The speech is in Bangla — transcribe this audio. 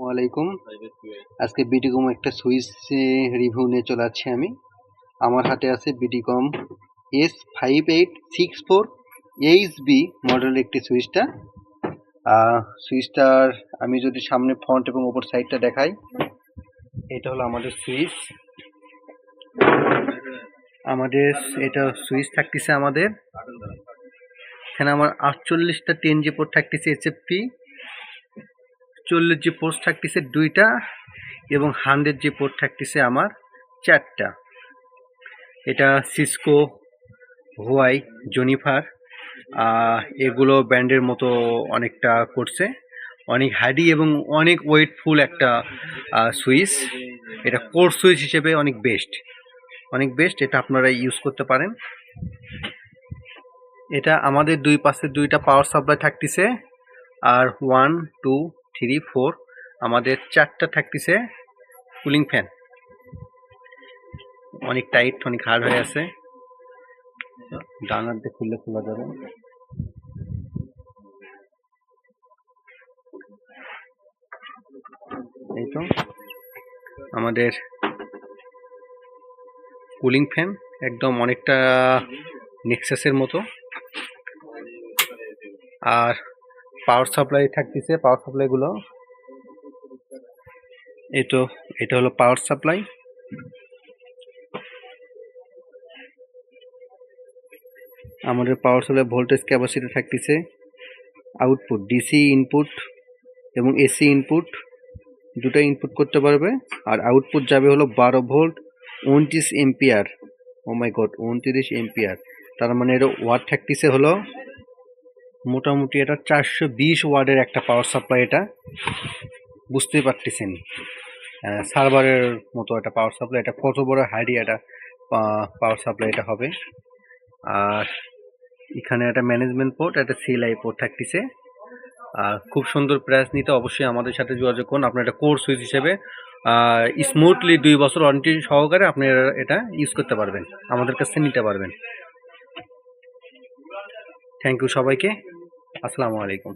ওয়ালাইকুম আজকে বিডিকম একটা সুইচ রিভিউ নিয়ে চলে আসছি আমি। আমার হাতে আছে BDCOM S five eight six four H B মডেলের একটি সুইচটা। সুইচটার আমি যদি সামনে ফ্রন্ট এবং ওপর সাইডটা দেখাই এটা হলো আমাদের সুইচ। আমাদের এটা সুইচ থাকতেছে আমাদের। এখানে আমার আটচল্লিশটা টেন জি পোর্ট থাকতেছে এইচএফপি চল্লিশ জি পোস্ট থাকতেছে দুইটা এবং হান্ড্রেড জি পোর্ট থাকতেছে আমার চারটা। এটা সিসকো হোয়াই জনিফার এগুলো ব্যান্ডের মতো অনেকটা করছে। অনেক হাডি এবং অনেক ওয়েটফুল একটা সুইচ। এটা কোর সুইচ হিসেবে অনেক বেস্ট অনেক বেস্ট এটা আপনারা ইউজ করতে পারেন। এটা আমাদের দুই পাশে দুইটা পাওয়ার সাপ্লাই থাকতেছে। আর ওয়ান টু থ্রি, ফোর, আমাদের চারটা থাকতেছে কুলিং ফ্যান। অনেক টাইট, অনেক হার্ড হয়ে আছে। ডানার দিয়ে খুললে খোলা যাবে। এই তো আমাদের কুলিং ফ্যান একদম অনেকটা নেক্সাসের মতো। আর পাওয়ার সাপ্লাই থাকতেছে পাওয়ার সাপ্লাইগুলো এই তো এটা হলো পাওয়ার সাপ্লাই আমাদের পাওয়ার সাপ্লাই ভোল্টেজ ক্যাপাসিটি থাকতেছে আউটপুট ডিসি ইনপুট এবং এসি ইনপুট দুটো ইনপুট করতে পারবে, আর আউটপুট যাবে হলো বারো ভোল্ট উনত্রিশ এম্পিয়ার ও মাই গড উনত্রিশ এম্পিয়ার তার মানে এটা ওয়াট থাকতেছে হলো মোটামুটি এটা চারশো বিশ ওয়ার্ডের একটা পাওয়ার সাপ্লাই এটা। বুঝতেই পারতেছেন। সার্ভারের মতো একটা পাওয়ার সাপ্লাই এটা কত বড় হাইডি একটা পাওয়ার সাপ্লাই এটা হবে। আর এখানে একটা ম্যানেজমেন্ট পোর্ট একটা সিএলআই পোর্ট থাকতেছে। আর খুব সুন্দর প্রাইস নিতে অবশ্যই আমাদের সাথে যোগাযোগ করুন। আপনার একটা কোর্স সুইচ হিসেবে স্মুথলি দুই বছর ওয়ারেন্টি সহকারে আপনি এটা ইউজ করতে পারবেন। আমাদের কাছে নিতে পারবেন। থ্যাংক ইউ সবাইকে। আসসালামু আলাইকুম।